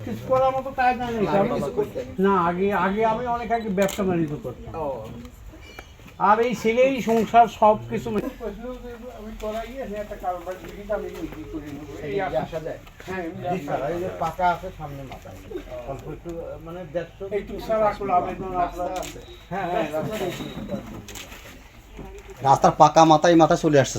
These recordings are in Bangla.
কিছু করার মতো না নেই। না আগে আগে আমি অনেক আগে ব্যবসা বাণিজ্য করতাম। আর এই ছেলেই সংসার সব কিছু পাকা আছে সামনে মাথা অল্প একটু মানে দেড়শো আসল আবেদন আপনার হ্যাঁ হ্যাঁ রাস্তার পাকা মাথায় মাথা চলে আসছে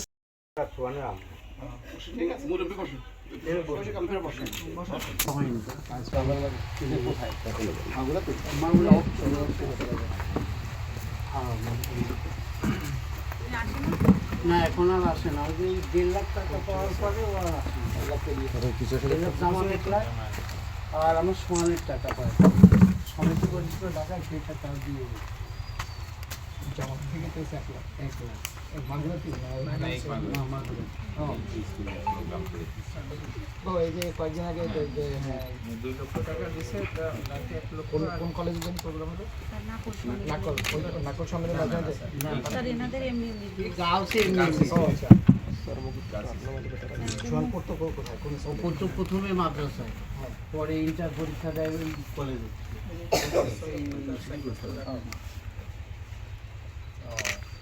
না, এখন আর আসে না। দেড় লাখ টাকা পাওয়ার পরে আর আমার সোয়ানের টাকা পায়। পরিচিত টাকা দেয় এই যে কয়েকদিন আগে কোন প্রোগ্রাম নাকল নাকল প্রথমে মাদ্রাসায় পরে ইন্টার পরীক্ষা দেয় কলেজে ওয়াইফের সাথে ও আসা যাওয়া নাই ও তার এমনি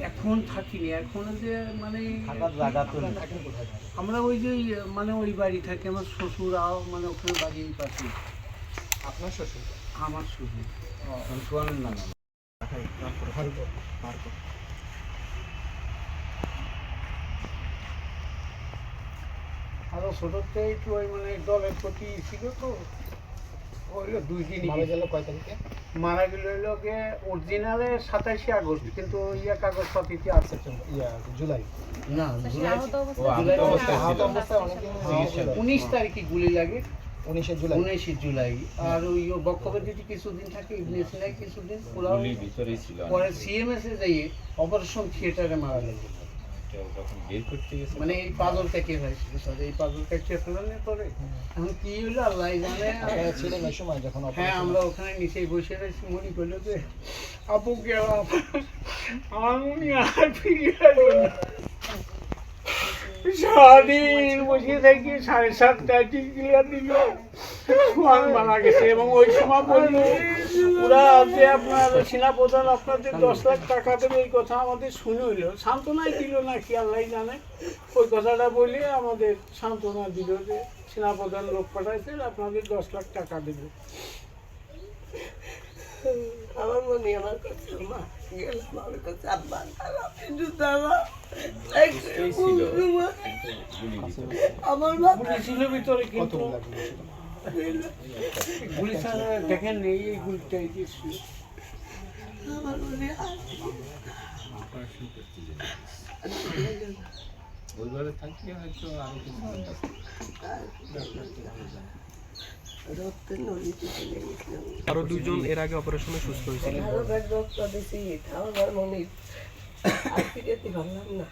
এখন থাকিনি এখন যে মানে? আমরা ওই যে মানে ওই বাড়ি থাকে আমার শ্বশুরাও মানে ওখানে বাড়ি পাশে আপনার শ্বশুর? আমার শ্বশুর। নাম ভারত আরও ছোটোতে একটু ওই মানে দলের প্রতি ছিল তো হইল দুই দিন কয় তারিখে? মারা গেল হইল গিয়ে অরিজিনালে সাতাশে আগস্ট কিন্তু ইয়া কাগজ পাতিতে আছে ইয়া জুলাই। না জুলাই। উনিশ তারিখে গুলি লাগে। উনিশে জুলাই। উনিশে জুলাই। আর ওই বক্তব্য যদি কিছুদিন থাকে ইবনে সিনাই কিছুদিন পুরো পরে সিএমএস এ যাইয়ে অপারেশন থিয়েটারে মারা লাগে যখন বের করতে গেছে? মানে এই পাগল থেকে হয়েছিল স্যার এই পাগল থেকে ফেলানোর পরে। এখন কি হলো? আল্লাহ জানে। ছিলেন ওই সময় যখন হ্যাঁ আমরা ওখানে নিচে বসে রয়েছি। মনে করল যে আপু গেলাম আমার মনে আর ফিরে। সারাদিন বসে থাকি, সাড়ে সাতটায় ঠিক ক্লিয়ার দিল। সোয়ান মারা গেছে এবং ওই সময় বলল পুরা যে আপনার সেনা প্রধান আপনাদের দশ লাখ টাকা দেবে, এই কথা আমাদের শুনে হইল। সান্ত্বনাই দিল না কি আল্লাহ জানে। ওই কথাটা বলে আমাদের সান্ত্বনা দিল যে সেনা প্রধান লোক পাঠাইছে, আপনাদের দশ লাখ টাকা দেবে। আমার মনে আমার কাছে মা গেলাম আমার কাছে আব্বা আমার বাবা ছিল ভিতরে কিন্তু। গুলি ছাড়া দেখেন নেই এই গুলিটা। আমার মনে আর থাকলে হয়তো আরও কিছু। আরও দুজন এর আগে অপারেশনে সুস্থ হয়েছিল রক্ত দিছি আমার মনে আর ফিরেতে পারলাম না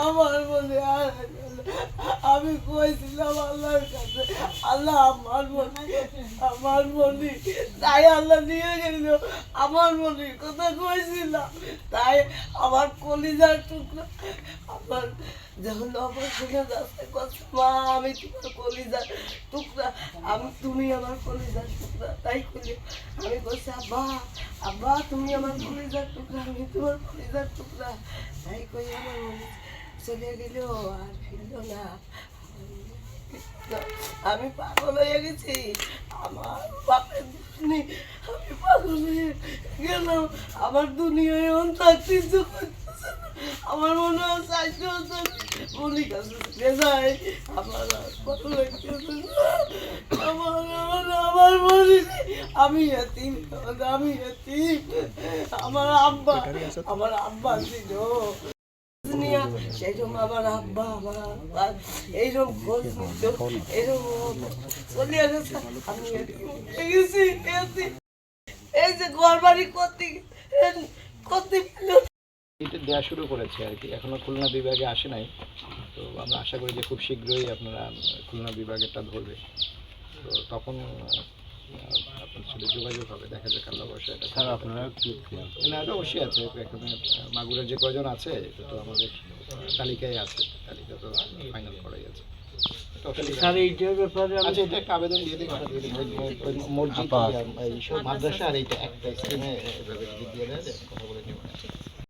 আমার মনে আর। আমি কইছিলাম আল্লাহর কাছে, আল্লাহ আমার মনে আমার মনে, তাই আল্লাহ নিয়ে গেল আমার মনে কথা কইছিলাম। তাই আমার কলিজার টুকরা, আমার যখন অপারেশনে যাচ্ছে কথা মা, আমি তোমার কলিজার টুকরা, আমি, তুমি আমার কলিজার টুকরা। তাই কইলে, আমি কইছি আব্বা আব্বা, তুমি আমার কলিজার টুকরা, আমি তোমার কলিজার টুকরা। তাই কই আমার মনে চলে গেল আর ফিরল না। আমি পাগল হয়ে গেছি। আমার বাপের দুশ্মনী আমি পাগল হয়ে গেলাম। আমার দুনিয়ায় থাকতে করতেছে আমার মনে হয় চাইতে হচ্ছে মনি কাছে যায় আমার লাগতেছে আমার আমার আমার মনে আমি এতিম আমি এতিম। আমার আব্বা আমার আব্বা ছিল। সেই জন্য আব্বা আব্বা এইরকম খোঁজ এইরকম চলে গেছে আমি হয়ে গেছি এই যে ঘর বাড়ি করতে করতে এটা দেওয়া শুরু করেছে আর কি। এখনও খুলনা বিভাগে আসে নাই। তো আমরা আশা করি যে খুব শীঘ্রই আপনারা খুলনা বিভাগেরটা ধরবে। তো তখন আপনার সাথে যোগাযোগ হবে দেখা যাক আল্লাহ বসে এটা স্যার আপনারা না এটা অবশ্যই আছে এখানে মাগুরের যে কয়জন আছে এটা তো আমাদের তালিকায় আছে তালিকা তো ফাইনাল করাই আছে। এটা স্যার এইটার ব্যাপারে আচ্ছা এটা একটা আবেদন দিয়ে দিই দিয়ে মসজিদ মাদ্রাসা আর এইটা একটা স্কিমে দেয় কথা বলে নেবেন